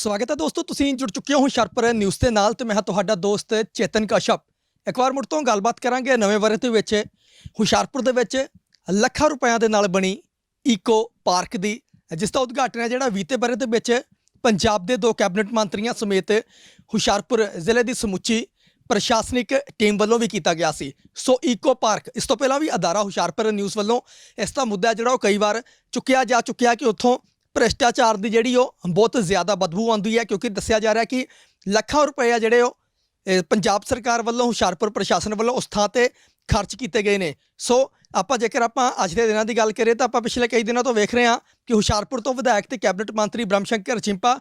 ਸਵਾਗਤ ਹੈ ਦੋਸਤੋ, ਤੁਸੀਂ ਜੁੜ ਚੁੱਕੇ ਹੋ ਹੁਸ਼ਿਆਰਪੁਰ ਨਿਊਜ਼ ਦੇ ਨਾਲ ਤੇ ਮੈਂ ਹਾਂ ਤੁਹਾਡਾ ਦੋਸਤ ਚੇਤਨ ਕਸ਼ਪ। ਇੱਕ ਵਾਰ ਮੁੜ ਤੋਂ ਗੱਲਬਾਤ ਕਰਾਂਗੇ ਨਵੇਂ ਵਰੇ ਦੇ ਵਿੱਚ, ਹੁਸ਼ਿਆਰਪੁਰ ਦੇ ਵਿੱਚ ਲੱਖਾਂ ਰੁਪਇਆਂ ਦੇ ਨਾਲ ਬਣੀ ਈਕੋ ਪਾਰਕ ਦੀ, ਜਿਸ ਦਾ ਉਦਘਾਟਨ ਹੈ ਜਿਹੜਾ ਵੀਤੇ ਬਰੇ ਦੇ ਵਿੱਚ ਪੰਜਾਬ ਦੇ ਦੋ ਕੈਬਨਿਟ ਮੰਤਰੀਆਂ ਸਮੇਤ ਹੁਸ਼ਿਆਰਪੁਰ ਜ਼ਿਲ੍ਹੇ ਦੀ ਸਮੁੱਚੀ ਪ੍ਰਸ਼ਾਸਨਿਕ ਟੀਮ ਵੱਲੋਂ ਵੀ ਕੀਤਾ ਗਿਆ ਸੀ। ਸੋ ਈਕੋ ਪਾਰਕ ਇਸ ਤੋਂ ਪਹਿਲਾਂ ਵੀ ਅਦਾਰਾ ਹੁਸ਼ਿਆਰਪੁਰ ਨਿਊਜ਼ ਵੱਲੋਂ ਇਸ ਦਾ ਮੁੱਦਾ ਜਿਹੜਾ ਉਹ ਕਈ ਵਾਰ ਚੁੱਕਿਆ ਜਾ ਚੁੱਕਿਆ ਕਿ ਉੱਥੋਂ ਭ੍ਰਿਸ਼ਟਾਚਾਰ ਦੀ ਜਿਹੜੀ ਉਹ ਬਹੁਤ ਜ਼ਿਆਦਾ ਬਦਬੂ ਆਉਂਦੀ ਹੈ, ਕਿਉਂਕਿ ਦੱਸਿਆ ਜਾ ਰਿਹਾ ਕਿ ਲੱਖਾਂ ਰੁਪਏ ਆ ਜਿਹੜੇ ਉਹ ਪੰਜਾਬ ਸਰਕਾਰ ਵੱਲੋਂ, ਹੁਸ਼ਿਆਰਪੁਰ ਪ੍ਰਸ਼ਾਸਨ ਵੱਲੋਂ ਉਸ ਥਾਂ ਤੇ ਖਰਚ ਕੀਤੇ ਗਏ ਨੇ। ਸੋ ਆਪਾਂ ਜੇਕਰ ਆਪਾਂ ਅੱਜ ਦੇ ਦਿਨਾਂ ਦੀ ਗੱਲ ਕਰੀਏ ਤਾਂ ਆਪਾਂ ਪਿਛਲੇ ਕਈ ਦਿਨਾਂ ਤੋਂ ਵੇਖ ਰਹੇ ਹਾਂ ਕਿ ਹੁਸ਼ਿਆਰਪੁਰ ਤੋਂ ਵਿਧਾਇਕ ਤੇ ਕੈਬਨਿਟ ਮੰਤਰੀ ਬ੍ਰਹਮ ਸ਼ੰਕਰ ਚਿੰਪਾ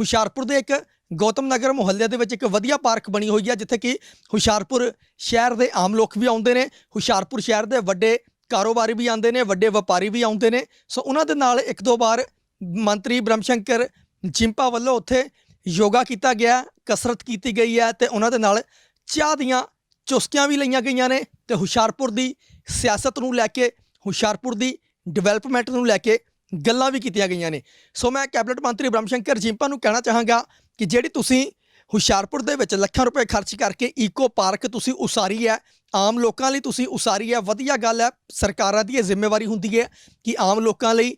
ਹੁਸ਼ਿਆਰਪੁਰ ਦੇ ਇੱਕ ਗੌਤਮ ਨਗਰ ਮੁਹੱਲੇ ਦੇ ਵਿੱਚ ਇੱਕ ਵਧੀਆ ਪਾਰਕ ਬਣੀ ਹੋਈ ਹੈ, ਜਿੱਥੇ ਕਿ ਹੁਸ਼ਿਆਰਪੁਰ ਸ਼ਹਿਰ ਦੇ ਆਮ ਲੋਕ ਵੀ ਆਉਂਦੇ ਨੇ, ਹੁਸ਼ਿਆਰਪੁਰ ਸ਼ਹਿਰ ਦੇ ਵੱਡੇ ਕਾਰੋਬਾਰੀ ਵੀ ਆਉਂਦੇ ਨੇ, ਵੱਡੇ ਵਪਾਰੀ ਵੀ ਆਉਂਦੇ ਨੇ। ਸੋ ਉਹਨਾਂ ਦੇ ਨਾਲ ਇੱਕ ਦੋ ਵਾਰ ਮੰਤਰੀ ਬ੍ਰਹਮ ਸ਼ੰਕਰ ਚਿੰਪਾ ਵੱਲੋਂ ਉੱਥੇ ਯੋਗਾ ਕੀਤਾ ਗਿਆ, ਕਸਰਤ ਕੀਤੀ ਗਈ ਹੈ ਤੇ ਉਹਨਾਂ ਦੇ ਨਾਲ ਚਾਹ ਦੀਆਂ ਚੁਸਕੀਆਂ ਵੀ ਲਈਆਂ ਗਈਆਂ ਨੇ ਤੇ ਹੁਸ਼ਿਆਰਪੁਰ ਦੀ ਸਿਆਸਤ ਨੂੰ ਲੈ ਕੇ, ਹੁਸ਼ਿਆਰਪੁਰ ਦੀ ਡਿਵੈਲਪਮੈਂਟ ਨੂੰ ਲੈ ਕੇ ਗੱਲਾਂ ਵੀ ਕੀਤੀਆਂ ਗਈਆਂ ਨੇ। ਸੋ ਮੈਂ ਕੈਬਨਿਟ ਮੰਤਰੀ ਬ੍ਰਹਮ ਸ਼ੰਕਰ ਚਿੰਪਾ ਨੂੰ ਕਹਿਣਾ ਚਾਹਾਂਗਾ ਕਿ ਜਿਹੜੀ ਤੁਸੀਂ ਹੁਸ਼ਿਆਰਪੁਰ ਦੇ ਵਿੱਚ ਲੱਖਾਂ ਰੁਪਏ ਖਰਚ ਕਰਕੇ ਈਕੋ ਪਾਰਕ ਤੁਸੀਂ ਉਸਾਰੀ ਹੈ। ਆਮ ਲੋਕਾਂ ਲਈ ਤੁਸੀਂ ਉਸਾਰੀ ਹੈ। ਵਧੀਆ ਗੱਲ ਹੈ, ਸਰਕਾਰਾਂ ਦੀ ਇਹ ਜ਼ਿੰਮੇਵਾਰੀ ਹੁੰਦੀ ਹੈ ਕਿ ਆਮ ਲੋਕਾਂ ਲਈ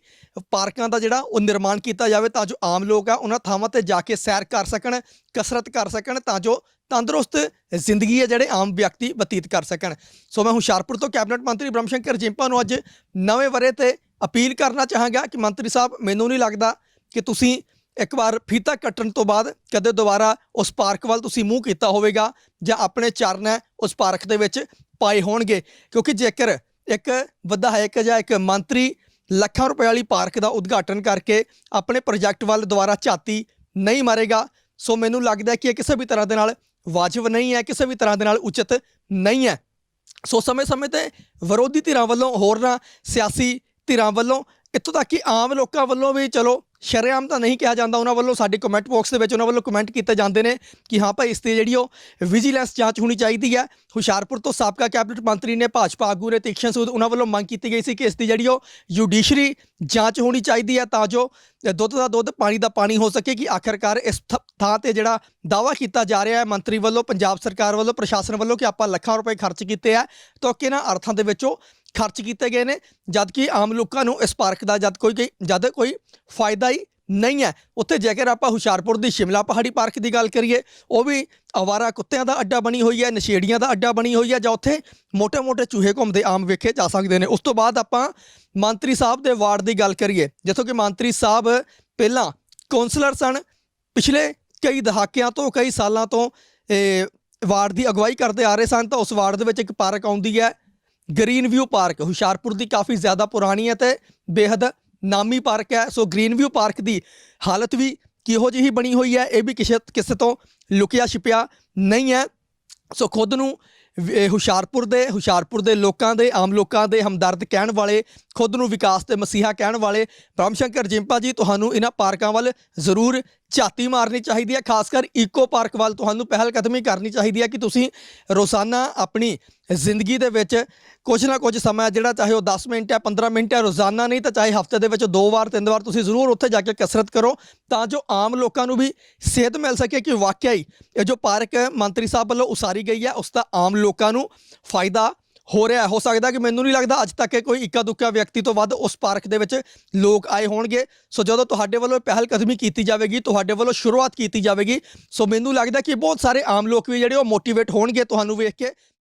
ਪਾਰਕਾਂ ਦਾ ਜਿਹੜਾ ਉਹ ਨਿਰਮਾਣ ਕੀਤਾ ਜਾਵੇ ਤਾਂ ਜੋ ਆਮ ਲੋਕ ਆ ਉਹਨਾਂ ਥਾਵਾਂ ਤੇ ਜਾ ਕੇ ਸੈਰ ਕਰ ਸਕਣ, ਕਸਰਤ ਕਰ ਸਕਣ ਤਾਂ ਜੋ ਤੰਦਰੁਸਤ ਜ਼ਿੰਦਗੀ ਹੈ ਜਿਹੜੇ ਆਮ ਵਿਅਕਤੀ ਬਤੀਤ ਕਰ ਸਕਣ। ਸੋ ਮੈਂ ਹੁਸ਼ਿਆਰਪੁਰ ਤੋਂ ਕੈਬਨਿਟ ਮੰਤਰੀ ਬ੍ਰਹਮ ਸ਼ੰਕਰ ਜਿੰਪਾ ਨੂੰ ਅੱਜ ਨਵੇਂ ਵਰੇ ਤੇ ਅਪੀਲ ਕਰਨਾ ਚਾਹਾਂਗਾ ਕਿ ਮੰਤਰੀ ਸਾਹਿਬ, ਮੈਨੂੰ ਨਹੀਂ ਲੱਗਦਾ ਕਿ ਤੁਸੀਂ ਇੱਕ ਵਾਰ ਫੀਤਾ ਕੱਟਣ ਤੋਂ ਬਾਅਦ ਕਦੇ ਦੁਬਾਰਾ ਉਸ ਪਾਰਕ ਵੱਲ ਤੁਸੀਂ ਮੂੰਹ ਕੀਤਾ ਹੋਵੇਗਾ ਜਾਂ ਆਪਣੇ ਚਰਨ ਉਸ ਪਾਰਕ ਦੇ ਵਿੱਚ ਪਾਏ ਹੋਣਗੇ। ਕਿਉਂਕਿ ਜੇਕਰ ਇੱਕ ਵਿਧਾਇਕ ਜਾਂ ਇੱਕ ਮੰਤਰੀ ਲੱਖਾਂ ਰੁਪਏ ਵਾਲੀ ਪਾਰਕ ਦਾ ਉਦਘਾਟਨ ਕਰਕੇ ਆਪਣੇ ਪ੍ਰੋਜੈਕਟ ਵੱਲ ਦੁਬਾਰਾ ਝਾਤੀ ਨਹੀਂ ਮਾਰੇਗਾ, ਸੋ ਮੈਨੂੰ ਲੱਗਦਾ ਕਿ ਇਹ ਕਿਸੇ ਵੀ ਤਰ੍ਹਾਂ ਦੇ ਨਾਲ ਵਾਜਬ ਨਹੀਂ ਹੈ, ਕਿਸੇ ਵੀ ਤਰ੍ਹਾਂ ਦੇ ਨਾਲ ਉਚਿਤ ਨਹੀਂ ਹੈ। ਸੋ ਸਮੇਂ-ਸਮੇਂ ਤੇ ਵਿਰੋਧੀ ਧਿਰਾਂ ਵੱਲੋਂ, ਹੋਰਨਾਂ ਸਿਆਸੀ ਧਿਰਾਂ ਵੱਲੋਂ ਇੱਥੋਂ ਤੱਕ ਕਿ ਆਮ ਲੋਕਾਂ ਵੱਲੋਂ ਵੀ ਚਲੋ, ਸ਼ਰੇਆਮ ਤਾਂ ਨਹੀਂ ਕਿਹਾ ਜਾਂਦਾ ਉਹਨਾਂ ਵੱਲੋਂ, ਸਾਡੇ ਕਮੈਂਟ ਬਾਕਸ ਦੇ ਵਿੱਚ ਉਹਨਾਂ ਵੱਲੋਂ ਕਮੈਂਟ ਕੀਤੇ ਜਾਂਦੇ ਨੇ ਕਿ ਹਾਂ ਭਾਈ ਇਸ ਤੇ ਜਿਹੜੀ ਉਹ ਵਿਜੀਲੈਂਸ ਜਾਂਚ ਹੋਣੀ ਚਾਹੀਦੀ ਹੈ। ਹੁਸ਼ਿਆਰਪੁਰ ਤੋਂ ਸਾਬਕਾ ਕੈਬਨਿਟ ਮੰਤਰੀ ਨੇ ਭਾਜਪਾ ਆਗੂ ਨੇ ਤੀਕਸ਼ਣ ਸੂਦ ਉਹਨਾਂ ਵੱਲੋਂ ਮੰਗ ਕੀਤੀ ਗਈ ਸੀ ਕਿ ਇਸ ਦੀ ਜਿਹੜੀ ਉਹ ਜੁਡੀਸ਼ਰੀ ਜਾਂਚ ਹੋਣੀ ਚਾਹੀਦੀ ਹੈ ਤਾਂ ਜੋ ਦੁੱਧ ਦਾ ਦੁੱਧ, ਪਾਣੀ ਦਾ ਪਾਣੀ ਹੋ ਸਕੇ ਕਿ ਆਖਰਕਾਰ ਇਸ ਥ- ਥਾਂ ਤੇ ਜਿਹੜਾ ਦਾਵਾ ਕੀਤਾ ਜਾ ਰਿਹਾ ਹੈ ਮੰਤਰੀ ਵੱਲੋਂ, ਪੰਜਾਬ ਸਰਕਾਰ ਵੱਲੋਂ, ਪ੍ਰਸ਼ਾਸਨ ਵੱਲੋਂ ਕਿ ਆਪਾਂ ਲੱਖਾਂ ਰੁਪਏ ਖਰਚ ਕੀਤੇ ਆ। ਤਾਂ ਕਿਹਨਾਂ ਅਰਥਾਂ ਦੇ ਵਿੱਚੋਂ ਖਰਚ ਕੀਤੇ ਗਏ ਨੇ, ਜਦ ਕਿ ਆਮ ਲੋਕਾਂ ਨੂੰ ਇਸ ਪਾਰਕ ਦਾ ਜਦ ਕੋਈ ਜਦ ਕੋਈ ਫਾਇਦਾ ਹੀ ਨਹੀਂ ਹੈ। ਉੱਥੇ ਜੇਕਰ ਆਪਾਂ ਹੁਸ਼ਿਆਰਪੁਰ ਦੀ ਸ਼ਿਮਲਾ ਪਹਾੜੀ ਪਾਰਕ ਦੀ ਗੱਲ ਕਰੀਏ, ਉਹ ਵੀ ਅਵਾਰਾ ਕੁੱਤਿਆਂ ਦਾ ਅੱਡਾ ਬਣੀ ਹੋਈ ਹੈ, ਨਸ਼ੇੜੀਆਂ ਦਾ ਅੱਡਾ ਬਣੀ ਹੋਈ ਹੈ, ਜਾਂ ਉੱਥੇ ਮੋਟੇ ਮੋਟੇ ਚੂਹੇ ਘੁੰਮਦੇ ਆਮ ਵੇਖੇ ਜਾ ਸਕਦੇ ਨੇ। ਉਸ ਤੋਂ ਬਾਅਦ ਆਪਾਂ ਮੰਤਰੀ ਸਾਹਿਬ ਦੇ ਵਾਰਡ ਦੀ ਗੱਲ ਕਰੀਏ, ਜਿੱਥੋਂ ਕਿ ਮੰਤਰੀ ਸਾਹਿਬ ਪਹਿਲਾਂ ਕਾਉਂਸਲਰ ਸਨ, ਪਿਛਲੇ ਕਈ ਦਹਾਕਿਆਂ ਤੋਂ, ਕਈ ਸਾਲਾਂ ਤੋਂ ਵਾਰਡ ਦੀ ਅਗਵਾਈ ਕਰਦੇ ਆ ਰਹੇ ਸਨ, ਤਾਂ ਉਸ ਵਾਰਡ ਦੇ ਵਿੱਚ ਇੱਕ ਪਾਰਕ ਆਉਂਦੀ ਹੈ ਗ੍ਰੀਨ ਵਿਊ ਪਾਰਕ ਹੁਸ਼ਿਆਰਪੁਰ ਦੀ ਕਾਫੀ ਜ਼ਿਆਦਾ ਪੁਰਾਣੀ ਹੈ ਤੇ ਬੇहद ਨਾਮੀ ਪਾਰਕ ਹੈ। ਸੋ ਗ੍ਰੀਨ ਵਿਊ ਪਾਰਕ ਦੀ ਹਾਲਤ ਵੀ ਕਿਹੋ ਜਿਹੀ ਬਣੀ ਹੋਈ ਹੈ, ਇਹ ਵੀ ਕਿਸੇ ਕਿਸੇ ਤੋਂ ਲੁਕਿਆ ਛਿਪਿਆ ਨਹੀਂ ਹੈ। ਸੋ ਖੁਦ ਨੂੰ ਹੁਸ਼ਿਆਰਪੁਰ ਦੇ ਹੁਸ਼ਿਆਰਪੁਰ ਦੇ ਲੋਕਾਂ ਦੇ, ਆਮ ਲੋਕਾਂ ਦੇ ਹਮਦਰਦ ਕਹਿਣ ਵਾਲੇ, ਖੁਦ ਨੂੰ ਵਿਕਾਸ ਤੇ ਮਸੀਹਾ ਕਹਿਣ ਵਾਲੇ ਬ੍ਰਹਮ ਸ਼ੰਕਰ ਜਿੰਪਾ ਜੀ, ਤੁਹਾਨੂੰ ਇਹਨਾਂ ਪਾਰਕਾਂ ਵੱਲ ਜ਼ਰੂਰ ਝਾਤੀ ਮਾਰਨੀ ਚਾਹੀਦੀ ਹੈ। ਖਾਸ ਕਰ ਈਕੋ ਪਾਰਕ ਵੱਲ ਤੁਹਾਨੂੰ ਪਹਿਲ ਕਦਮੀ ਕਰਨੀ ਚਾਹੀਦੀ ਹੈ ਕਿ ਤੁਸੀਂ ਰੋਜ਼ਾਨਾ ਆਪਣੀ ਜ਼ਿੰਦਗੀ ਦੇ ਵਿੱਚ ਕੁਝ ਨਾ ਕੁਝ ਸਮਾਂ ਜਿਹੜਾ ਚਾਹੇ ਉਹ 10 ਮਿੰਟ ਹੈ 15 ਮਿੰਟ ਹੈ, ਰੋਜ਼ਾਨਾ ਨਹੀਂ ਤਾਂ ਚਾਹੇ ਹਫ਼ਤੇ ਦੇ ਵਿੱਚ ਦੋ ਵਾਰ, ਤਿੰਨ ਵਾਰ ਤੁਸੀਂ ਜ਼ਰੂਰ ਉੱਥੇ ਜਾ ਕੇ ਕਸਰਤ ਕਰੋ ਤਾਂ ਜੋ ਆਮ ਲੋਕਾਂ ਨੂੰ ਵੀ ਸਿਹਤ ਮਿਲ ਸਕੇ ਕਿ ਵਾਕਿਆ ਹੀ ਇਹ ਜੋ ਪਾਰਕ ਮੰਤਰੀ ਸਾਹਿਬ ਵੱਲੋਂ ਉਸਾਰੀ ਗਈ ਹੈ, ਉਸ ਦਾ ਆਮ ਲੋਕਾਂ ਨੂੰ ਫਾਇਦਾ ਹੋ ਰਿਹਾ ਹੋ। ਸਕਦਾ ਕਿ ਮੈਨੂੰ ਨਹੀਂ ਲੱਗਦਾ ਅੱਜ ਤੱਕ ਕੋਈ ਇੱਕਾ ਦੁੱਕਾ ਵਿਅਕਤੀ ਤੋਂ ਵੱਧ ਉਸ ਪਾਰਕ ਦੇ ਵਿੱਚ ਲੋਕ ਆਏ ਹੋਣਗੇ। ਸੋ ਜਦੋਂ ਤੁਹਾਡੇ ਵੱਲੋਂ ਪਹਿਲ ਕਦਮੀ ਕੀਤੀ ਜਾਵੇਗੀ, ਤੁਹਾਡੇ ਵੱਲੋਂ ਸ਼ੁਰੂਆਤ ਕੀਤੀ ਜਾਵੇਗੀ, ਸੋ ਮੈਨੂੰ ਲੱਗਦਾ ਕਿ ਬਹੁਤ ਸਾਰੇ ਆਮ ਲੋਕ ਵੀ ਜਿਹੜੇ ਉਹ ਮੋਟੀਵੇਟ ਹੋਣਗੇ ਤੁਹਾਨੂੰ ਵੇਖ ਕੇ।